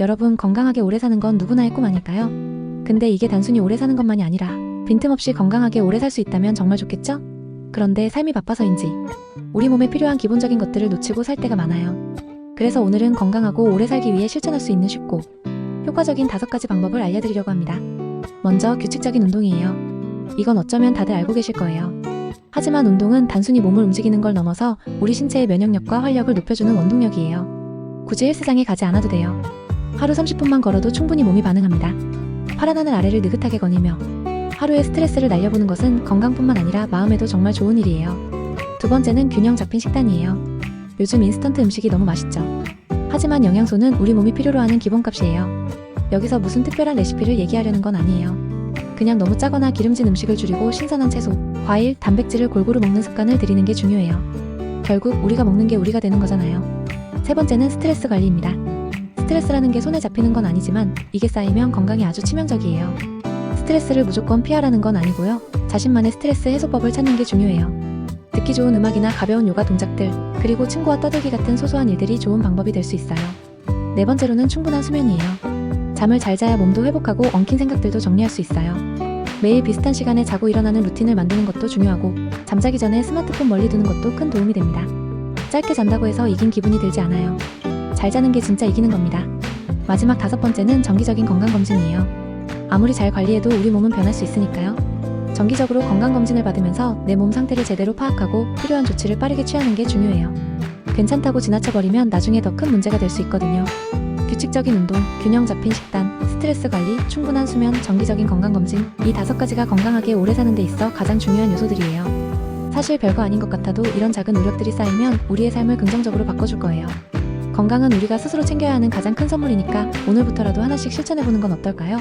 여러분 건강하게 오래 사는 건 누구나의 꿈 아닐까요? 근데 이게 단순히 오래 사는 것만이 아니라 빈틈없이 건강하게 오래 살 수 있다면 정말 좋겠죠? 그런데 삶이 바빠서인지 우리 몸에 필요한 기본적인 것들을 놓치고 살 때가 많아요. 그래서 오늘은 건강하고 오래 살기 위해 실천할 수 있는 쉽고 효과적인 다섯 가지 방법을 알려드리려고 합니다. 먼저 규칙적인 운동이에요. 이건 어쩌면 다들 알고 계실 거예요. 하지만 운동은 단순히 몸을 움직이는 걸 넘어서 우리 신체의 면역력과 활력을 높여주는 원동력이에요. 굳이 헬스장에 가지 않아도 돼요. 하루 30분만 걸어도 충분히 몸이 반응합니다. 파란 하늘 아래를 느긋하게 거니며 하루의 스트레스를 날려보는 것은 건강뿐만 아니라 마음에도 정말 좋은 일이에요. 두 번째는 균형 잡힌 식단이에요. 요즘 인스턴트 음식이 너무 맛있죠. 하지만 영양소는 우리 몸이 필요로 하는 기본값이에요. 여기서 무슨 특별한 레시피를 얘기하려는 건 아니에요. 그냥 너무 짜거나 기름진 음식을 줄이고 신선한 채소, 과일, 단백질을 골고루 먹는 습관을 들이는 게 중요해요. 결국 우리가 먹는 게 우리가 되는 거잖아요. 세 번째는 스트레스 관리입니다. 스트레스라는 게 손에 잡히는 건 아니지만 이게 쌓이면 건강에 아주 치명적이에요. 스트레스를 무조건 피하라는 건 아니고요. 자신만의 스트레스 해소법을 찾는 게 중요해요. 듣기 좋은 음악이나 가벼운 요가 동작들, 그리고 친구와 떠들기 같은 소소한 일들이 좋은 방법이 될 수 있어요. 네 번째로는 충분한 수면이에요. 잠을 잘 자야 몸도 회복하고 엉킨 생각들도 정리할 수 있어요. 매일 비슷한 시간에 자고 일어나는 루틴을 만드는 것도 중요하고 잠자기 전에 스마트폰 멀리 두는 것도 큰 도움이 됩니다. 짧게 잔다고 해서 이긴 기분이 들지 않아요. 잘 자는 게 진짜 이기는 겁니다. 마지막 다섯 번째는 정기적인 건강검진이에요. 아무리 잘 관리해도 우리 몸은 변할 수 있으니까요. 정기적으로 건강검진을 받으면서 내 몸 상태를 제대로 파악하고 필요한 조치를 빠르게 취하는 게 중요해요. 괜찮다고 지나쳐버리면 나중에 더 큰 문제가 될 수 있거든요. 규칙적인 운동, 균형 잡힌 식단, 스트레스 관리, 충분한 수면, 정기적인 건강검진, 이 다섯 가지가 건강하게 오래 사는 데 있어 가장 중요한 요소들이에요. 사실 별거 아닌 것 같아도 이런 작은 노력들이 쌓이면 우리의 삶을 긍정적으로 바꿔줄 거예요. 건강은 우리가 스스로 챙겨야 하는 가장 큰 선물이니까 오늘부터라도 하나씩 실천해보는 건 어떨까요?